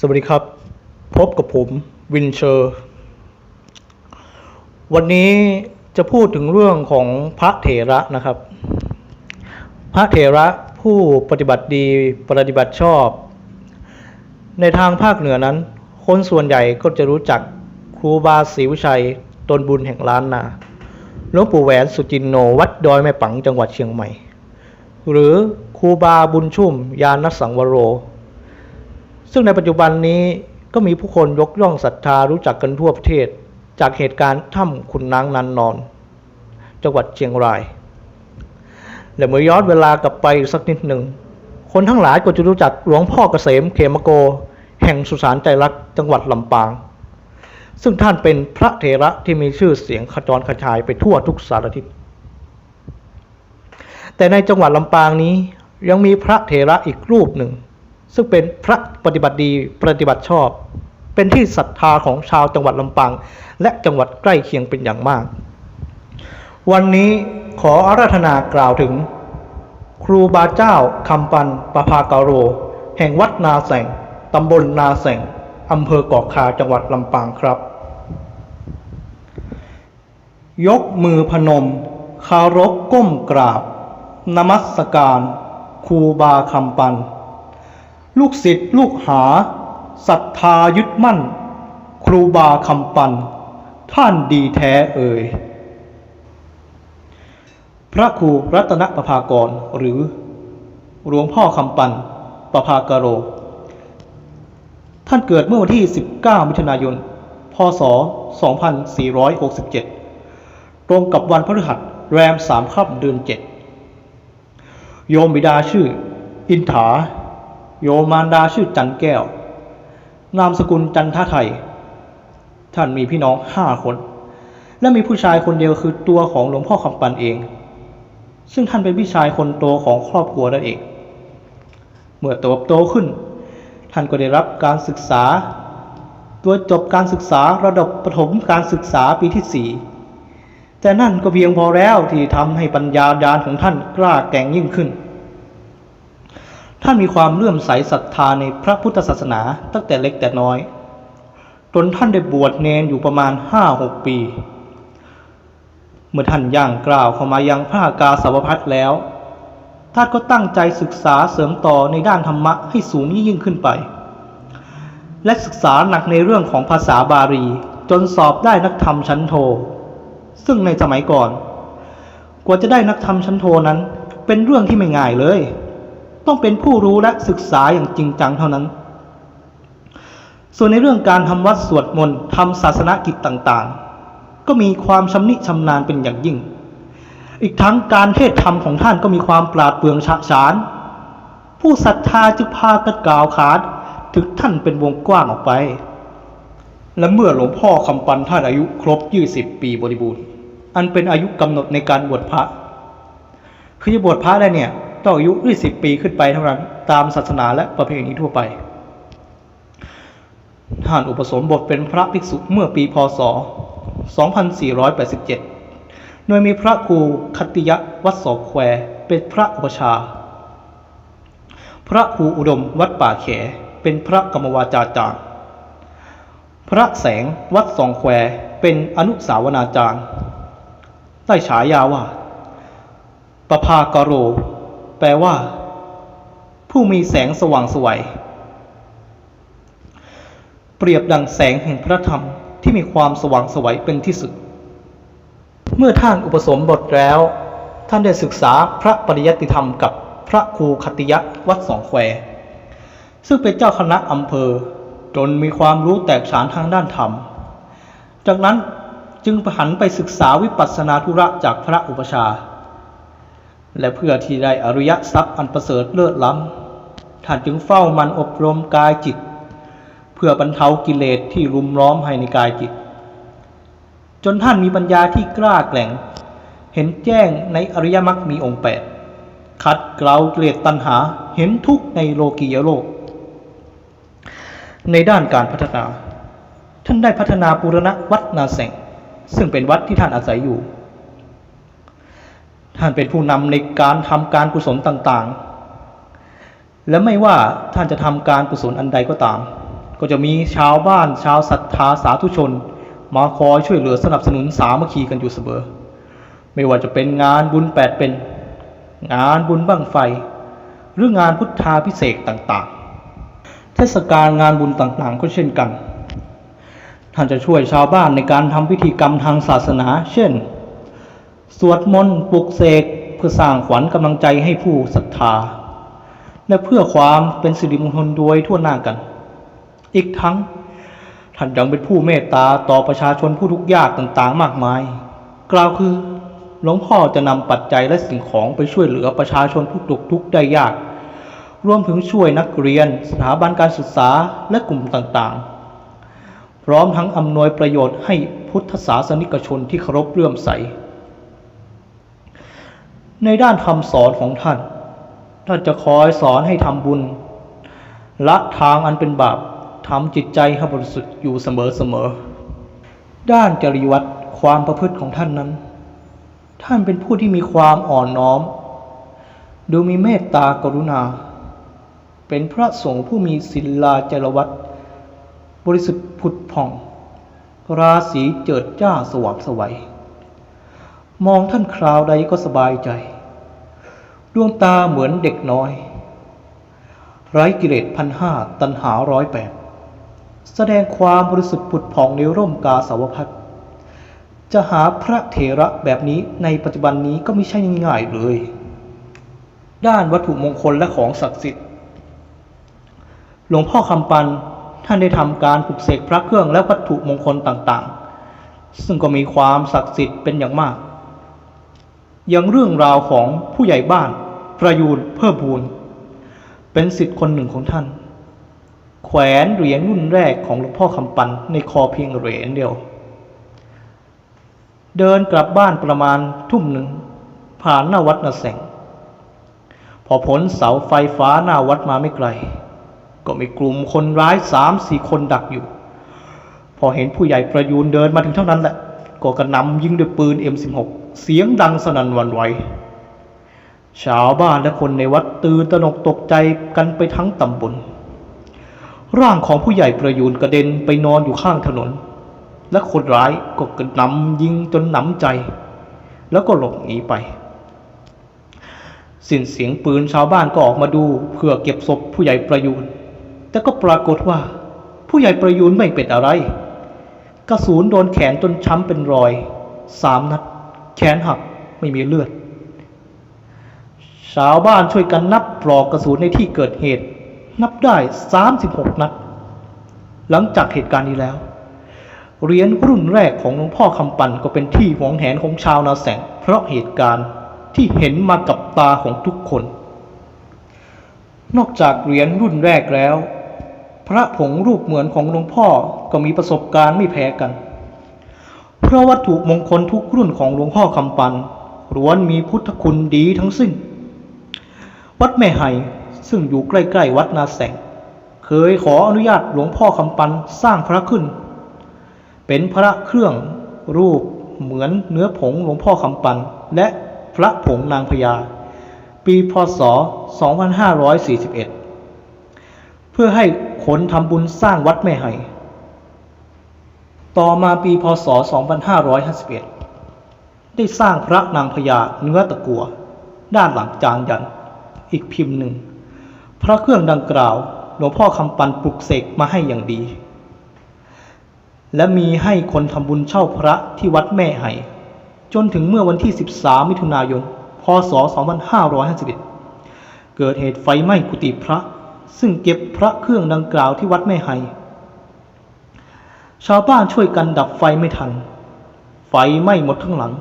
สวัสดีครับ พบกับผมวินเชอร์ วันนี้จะพูดถึงเรื่องของพระเถระนะครับ พระเถระผู้ปฏิบัติดีปฏิบัติชอบ ในทางภาคเหนือนั้น คนส่วนใหญ่ก็จะรู้จักครูบาศรีวิชัยตนบุญแห่งล้านนาหลวงปู่แหวนสุจินโนวัดดอยแม่ปังจังหวัดเชียงใหม่ หรือครูบาบุญชุ่มยานสังวโร ซึ่งในปัจจุบันนี้ก็มีผู้คนยกย่องศรัทธารู้จักกันทั่วประเทศ จากเหตุการณ์ถ้ำขุนนางนันนอน จังหวัดเชียงรายและเมื่อย้อนเวลากลับไปสักนิดหนึ่ง คนทั้งหลายก็จะรู้จักหลวงพ่อเกษมเขมโก แห่งสุสานใจรักจังหวัดลำปาง ซึ่งท่านเป็นพระเถระที่มีชื่อเสียงขจรขจายไปทั่วทุกสารทิศแต่ในจังหวัดลำปางนี้ยังมีพระเถระอีกรูปหนึ่ง ซึ่งเป็นพระปฏิบัติดีปฏิบัติชอบ เป็นที่ศรัทธาของชาวจังหวัดลำปางและจังหวัดใกล้เคียงเป็นอย่างมาก วันนี้ขออาราธนากล่าวถึง ครูบาเจ้าคำปันปภากาโร แห่งวัดนาแสงตำบลนาแสงอำเภอเกาะคาจังหวัดลำปางครับ ยกมือพนม คารพก้มกราบ นมัสการ ครูบาคำปัน ลูกศิษย์ลูกหาศรัทธายึดมั่น ครูบาคำปัน ท่านดีแท้เอ่ย พระครูรัตนประภากรหรือหลวงพ่อคำปันประภากโร ท่านเกิดเมื่อวันที่ 19 มิถุนายน พศ 2467 ตรงกับวันพฤหัสแรมสามค่ำเดือนเจ็ดโยมบิดาชื่อ อินถา โยมมารดาชื่อจันแก้ว นามสกุลจันทไทย ท่านมีพี่น้องห้าคน และมีผู้ชายคนเดียวคือตัวของหลวงพ่อคำปันเอง ซึ่งท่านเป็นพี่ชายคนโตของครอบครัวนั่นเอง เมื่อเติบโตขึ้น ท่านก็ได้รับการศึกษา ตัวจบการศึกษาระดับประถมการศึกษาปีที่สี่แต่นั่นก็เพียงพอแล้วที่ทำให้ปัญญาญาณของท่านกล้าแกร่งยิ่งขึ้น ท่านมีความเลื่อมใสศรัทธาในพระพุทธศาสนาตั้งแต่เล็กแต่น้อย จนท่านได้บวชเนนอยู่ประมาณห้าหกปี เมื่อท่านย่างกล่าวเข้ามายังพระกาสาวพัฒแล้ว ท่านก็ตั้งใจศึกษาเสริมต่อในด้านธรรมะให้สูงยิ่งขึ้นไป และศึกษาหนักในเรื่องของภาษาบาลีจนสอบได้นักธรรมชั้นโท ซึ่งในสมัยก่อน กว่าจะได้นักธรรมชั้นโทนั้น เป็นเรื่องที่ไม่ง่ายเลย ต้องเป็นผู้รู้และศึกษาอย่างจริงจังเท่านั้น ส่วนในเรื่องการทำวัดสวดมนต์ทำศาสนกิจต่างๆ ก็มีความชำนิชำนาญเป็นอย่างยิ่ง อีกทั้งการเทศธรรมของท่านก็มีความปราดเปรื่องฉะฉาน ผู้ศรัทธาจึงพากันกล่าวขานถึงท่านเป็นวงกว้างออกไป และเมื่อหลวงพ่อคำปันท่านอายุครบ 20 ปีบริบูรณ์ อันเป็นอายุกำหนดในการบวชพระ คือจะบวชพระได้เนี่ย ต้องอายุ 20 ปีขึ้นไปเท่านั้นตามศาสนาและประเพณีทั่วไปท่านอุปสมบทเป็นพระภิกษุเมื่อปีพศ 2487 โดยมีพระครูคติยะวัดสอกแควเป็นพระอุปชา พระครูอุดมวัดป่าแข เป็นพระกรรมวาจาจารย์ พระแสงวัดสองแควเป็นอนุสาวนาจารย์ ได้ฉายาว่าปภากโร แปลว่า ผู้มีแสงสว่างสวยเปรียบดังแสงแห่งพระธรรมที่มีความสว่างสวัยเป็นที่สุด เมื่อท่านอุปสมบทแล้ว ท่านได้ศึกษาพระปริยัติธรรมกับพระครูคติยะวัดสองแควซึ่งเป็นเจ้าคณะอำเภอ จนมีความรู้แตกฉานทางด้านธรรม จากนั้นจึงหันไปศึกษาวิปัสสนาธุระจากพระอุปชา และเพื่อที่ได้อริยทรัพย์อันประเสริฐเลิศล้ำท่านจึงเฝ้ามันอบรมกายจิต เพื่อบรรเทากิเลสที่รุมล้อมให้ในกายจิต จนท่านมีปัญญาที่กล้าแกร่ง เห็นแจ้งในอริยมรรคมีองค์แปดขัดเกลากลียดตัณหาเห็นทุกข์ในโลกียโลก ในด้านการพัฒนา ท่านได้พัฒนาปูรณะวัดนาแสง ซึ่งเป็นวัดที่ท่านอาศัยอยู่ ท่านเป็นผู้นำในการทำการกุศลต่างๆ และไม่ว่าท่านจะทำการกุศลอันใดก็ตาม ก็จะมีชาวบ้านชาวศรัทธาสาธุชน มาคอยช่วยเหลือสนับสนุนสามัคคีกันอยู่เสมอ ไม่ว่าจะเป็นงานบุญแปดเป็น งานบุญบั้งไฟ หรืองานพุทธาพิเศษต่างๆ เทศกาลงานบุญต่างๆ ก็เช่นกัน ท่านจะช่วยชาวบ้านในการทำพิธีกรรมทางศาสนา เช่น สวดมนต์ปลุกเสกเพื่อสร้างขวัญกำลังใจให้ผู้ศรัทธา และเพื่อความเป็นสิริมงคลโดยทั่วหน้ากัน อีกทั้งท่านยังเป็นผู้เมตตาต่อประชาชนผู้ทุกข์ยากต่างๆ มากมาย กล่าวคือหลวงพ่อจะนำปัจจัยและสิ่งของไปช่วยเหลือประชาชนผู้ตกทุกข์ได้ยาก รวมถึงช่วยนักเรียน สถาบันการศึกษาและกลุ่มต่างๆ พร้อมทั้งอำนวยประโยชน์ให้พุทธศาสนิกชนที่เคารพเลื่อมใส ในด้านคำสอนของท่าน ท่านจะคอยสอนให้ทำบุญ ละทางอันเป็นบาปทำจิตใจให้บริสุทธิ์อยู่เสมอๆด้านจริยวัตรความประพฤติของท่านนั้น ท่านเป็นผู้ที่มีความอ่อนน้อม ดูมีเมตตากรุณา เป็นพระสงฆ์ผู้มีศิลาจรวัตรบริสุทธิ์ผุดผ่อง ราศีเจิดจ้าสว่างไสวัย มองท่านคราวใดก็สบายใจ ดวงตาเหมือนเด็กน้อย ไร้กิเลสพันห้าตันหาร้อยแปดแสดงความบริสุทธิ์ผุดผ่องในร่มกาสาวพัดจะหาพระเถระแบบนี้ในปัจจุบันนี้ก็ไม่ใช่ง่ายๆเลย ด้านวัตถุมงคลและของศักดิ์สิทธิ์ หลวงพ่อคำปันท่านได้ทำการปลุกเสกพระเครื่องและวัตถุมงคลต่างๆ ซึ่งก็มีความศักดิ์สิทธิ์เป็นอย่างมาก ย่างเรื่องราวของผู้ใหญ่บ้านประยูนเพิ่มพูนเป็นสิทธิ์คนหนึ่งของท่าน แขวนเหรียญรุ่นแรกของหลวงพ่อคำปันในคอเพียงเหรียญเดียว เดินกลับบ้านประมาณทุ่มหนึ่ง ผ่านหน้าวัดนาแสง พอพ้นเสาไฟฟ้าหน้าวัดมาไม่ไกล ก็มีกลุ่มคนร้ายสามสี่คนดักอยู่ พอเห็นผู้ใหญ่ประยูนเดินมาถึงเท่านั้นแหละ ก็กระหนำยิงด้วยปืน M16 เสียงดังสนั่นวันไหว ชาวบ้านและคนในวัดตื่นตระหนกตกใจกันไปทั้งตำบล ร่างของผู้ใหญ่ประยูนกระเด็นไปนอนอยู่ข้างถนน และคนร้ายก็กระหนำยิงจนหนำใจ แล้วก็หลบหนีไป สิ้นเสียงปืนชาวบ้านก็ออกมาดูเพื่อเก็บศพผู้ใหญ่ประยูน แต่ก็ปรากฏว่าผู้ใหญ่ประยูนไม่เป็นอะไร กระสุนโดนแขนจนช้ำเป็นรอยสามนัด แขนหักไม่มีเลือด ชาวบ้านช่วยกันนับปลอกกระสุนในที่เกิดเหตุ นับได้ 36 นัด หลังจากเหตุการณ์นี้แล้วเหรียญรุ่นแรกของหลวงพ่อคำปันก็เป็นที่หวงแหนของชาวนาแสง เพราะเหตุการณ์ที่เห็นมากับตาของทุกคน นอกจากเหรียญรุ่นแรกแล้ว พระผงรูปเหมือนของหลวงพ่อก็มีประสบการณ์ไม่แพ้กัน เพราะวัตถุมงคลทุกรุ่นของหลวงพ่อคำปันล้วนมีพุทธคุณดีทั้งสิ้น วัดแม่ไห่ซึ่งอยู่ใกล้ๆวัดนาแสง เคยขออนุญาตหลวงพ่อคำปันสร้างพระขึ้น เป็นพระเครื่องรูปเหมือนเนื้อผงหลวงพ่อคำปัน และพระผงนางพญาปีพศ 2541 พื่อให้คนทำบุญสร้างวัดแม่ไห่ต่อมาปีพศ 2551 ได้สร้างพระนางพญาเนื้อตะกัว ด้านหลังจานยัน อีกพิมพ์หนึ่ง พระเครื่องดังกล่าวหลวงพ่อคำปันปลุกเสกมาให้อย่างดี และมีให้คนทำบุญเช่าพระที่วัดแม่ไห่จนถึงเมื่อวันที่ 13 มิถุนายน พศ 2551 เกิดเหตุไฟไหม้กุฏิพระ ซึ่งเก็บพระเครื่องดังกล่าวที่วัดแม่ไห่ชาวบ้านช่วยกันดับไฟไม่ทัน ไฟไหม้หมดทั้งหลัง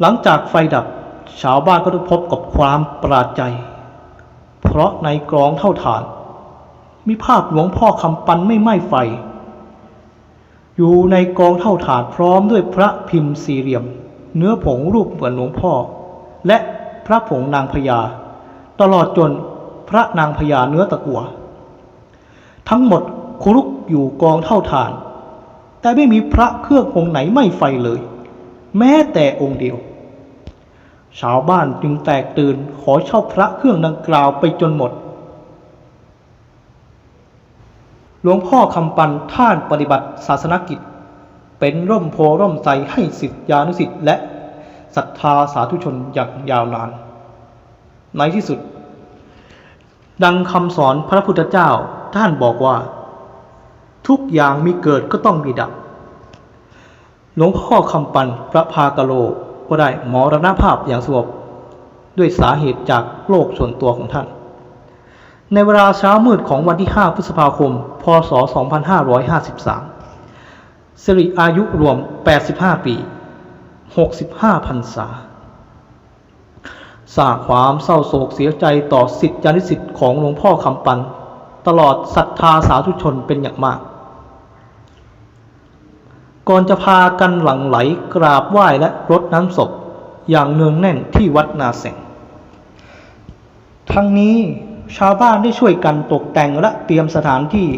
หลังจากไฟดับ ชาวบ้านก็ได้พบกับความประหลาดใจ เพราะในกรองเท่าฐาน มีภาพหลวงพ่อคำปันไม่ไหม้ไฟ อยู่ในกองเท่าฐานพร้อมด้วยพระพิมพ์สี่เหลี่ยม เนื้อผงรูปเหมือนหลวงพ่อ และพระผงนางพญาตลอดจน พระนางพญาเนื้อตะกัว ทั้งหมดครุกอยู่กองเท่าฐาน แต่ไม่มีพระเครื่ององค์ไหนไม้ไฟเลย แม้แต่องค์เดียว ชาวบ้านจึงแตกตื่นขอเช่าพระเครื่องดังกล่าวไปจนหมดหลวงพ่อคำปันท่านปฏิบัติศาสนกิจ เป็นร่มโพร่มใสให้สิทธิานุสิทธิและศรัทธาสาธุชนอย่างยาวนาน ในที่สุด ดังคำสอนพระพุทธเจ้าท่านบอกว่า ทุกอย่างมีเกิดก็ต้องมีดับ หลวงพ่อคำปันพระพากโลก็ได้มรณภาพอย่างสงบด้วยสาเหตุจากโรคส่วนตัวของท่าน ในเวลาเช้ามืดของวันที่ 5 พฤษภาคม พศ 2553สิริอายุรวม 85 ปี 65พรรษา สร้างความเศร้าโศกเสียใจต่อสิทธิานิสิทธิ์ของหลวงพ่อคำปัน ตลอดศรัทธาสาธุชนเป็นอย่างมาก ก่อนจะพากันหลั่งไหลกราบไหว้และรดน้ำศพอย่างเนืองแน่นที่วัดนาแสงทั้งนี้ชาวบ้านได้ช่วยกันตกแต่งและเตรียมสถานที่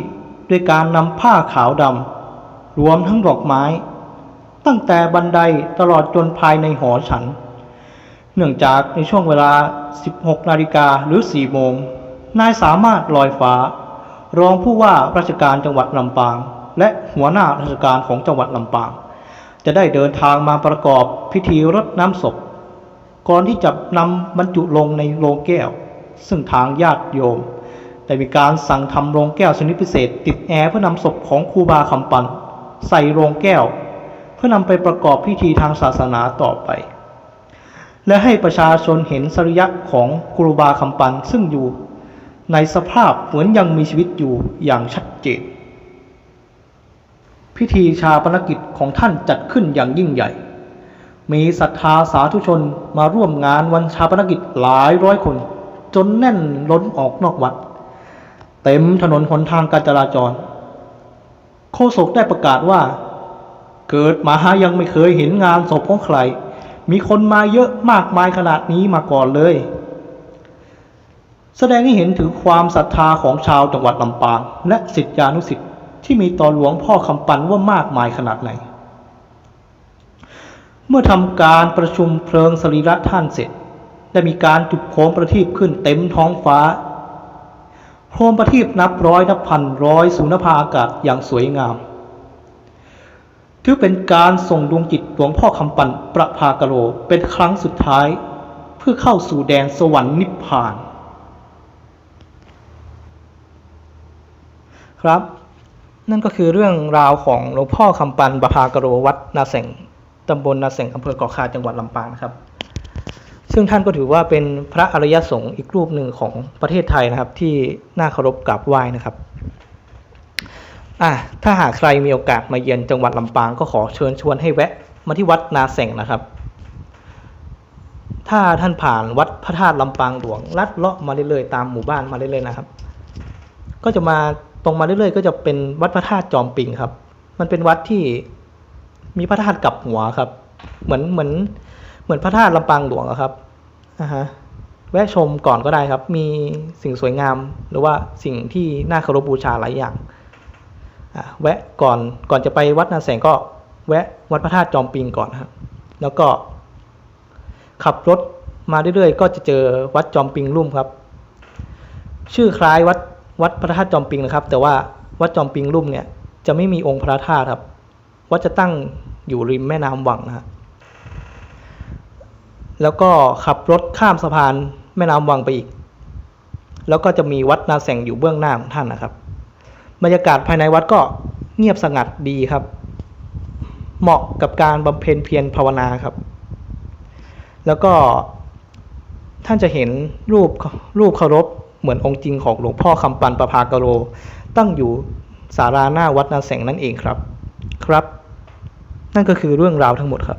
ด้วยการนำผ้าขาวดำรวมทั้งดอกไม้ ตั้งแต่บันไดตลอดจนภายในหอฉัน เนื่องจากในช่วงเวลา 16 นาฬิกาหรือ 4 โมง นายสามารถลอยฟ้า รองผู้ว่าราชการจังหวัดลำปาง และหัวหน้าราชการของจังหวัดลำปาง จะได้เดินทางมาประกอบพิธีรดน้ำศพ ก่อนที่จะนำบรรจุลงในโลงแก้ว ซึ่งทางญาติโยมได้มีการสั่งทำโรงแก้วชนิดพิเศษ ติดแอร์เพื่อนำศพของครูบาคำปัน ใส่โรงแก้ว เพื่อนำไปประกอบพิธีทางศาสนาต่อไป และให้ประชาชนเห็นสริยะของครูบาคำปันซึ่งอยู่ในสภาพเหมือนยังมีชีวิตอยู่อย่างชัดเจน พิธีชาปนกิจของท่านจัดขึ้นอย่างยิ่งใหญ่ มีศรัทธาสาธุชนมาร่วมงานวันชาปนกิจหลายร้อยคน จนแน่นล้นออกนอกวัด เต็มถนนหนทางการจราจรโฆษกได้ประกาศว่า เกิดมหายังไม่เคยเห็นงานศพของใคร มีคนมาเยอะมากมายขนาดนี้มาก่อนเลย แสดงให้เห็นถึงความศรัทธาของชาวจังหวัดลำปาง และสิทธิานุสิทธิ์ที่มีต่อหลวงพ่อคำปันว่ามากมายขนาดไหน เมื่อทำการประชุมเพลิงสรีระท่านเสร็จ ได้มีการจุดโคมประทีปขึ้นเต็มท้องฟ้าโคมประทีปนับร้อยนับพันร้อยสูนภาอากาศอย่างสวยงาม ถือเป็นการส่งดวงจิตหลวงพ่อคำปันประภากโลเป็นครั้งสุดท้าย เพื่อเข้าสู่แดนสวรรค์นิพพาน ครับ นั่นก็คือเรื่องราวของหลวงพ่อคำปันประภากโลวัดนาเสงตำบลนาเสงอำเภอเกาะคาจังหวัดลำปางนะครับ ซึ่งท่านก็ถือว่าเป็นพระอริยสงฆ์อีกรูปหนึ่งของประเทศไทยนะครับ ที่น่าเคารพกราบไหว้นะครับ อะถ้าหากใครมีโอกาสมาเยือนจังหวัดลำปางก็ขอเชิญชวนให้แวะมาที่วัดนาแสงนะครับ ถ้าท่านผ่านวัดพระธาตุลำปางหลวง ลัดเลาะมาเรื่อยๆตามหมู่บ้านมาเรื่อยๆนะครับ ก็จะมาตรงมาเรื่อยๆ ก็จะเป็นวัดพระธาตุจอมปิงครับ มันเป็นวัดที่มีพระธาตุกับหัวครับ เหมือนเหมือนเหมือนพระธาตุลำปางหลวงอะครับอ่าฮะแวะชมก่อนก็ได้ครับ มีสิ่งสวยงาม หรือว่าสิ่งที่น่าเคารพบูชาหลายอย่าง แวะก่อนก่อนจะไปวัดนาแสงก็แวะวัดพระธาตุจอมปิงก่อนครับแล้วก็ขับรถมาเรื่อยๆ ก็จะเจอวัดจอมปิงลุ่มครับ ชื่อคล้ายวัดวัดพระธาตุจอมปิงนะครับ แต่ว่าวัดจอมปิงลุ่มเนี่ยจะไม่มีองค์พระธาตุครับ วัดจะตั้งอยู่ริมแม่น้ำวังนะฮะแล้วก็ขับรถข้ามสะพานแม่น้ำวังไปอีก แล้วก็จะมีวัดนาแสงอยู่เบื้องหน้าของท่านนะครับ บรรยากาศภายในวัดก็เงียบสงัดดีครับ เหมาะกับการบำเพ็ญเพียรภาวนาครับ แล้วก็ท่านจะเห็นรูปรูปเคารพเหมือนองค์จริงของหลวงพ่อคำปันประภากโร ตั้งอยู่ศาลาหน้าวัดนาแสงนั่นเองครับ ครับ นั่นก็คือเรื่องราวทั้งหมดครับ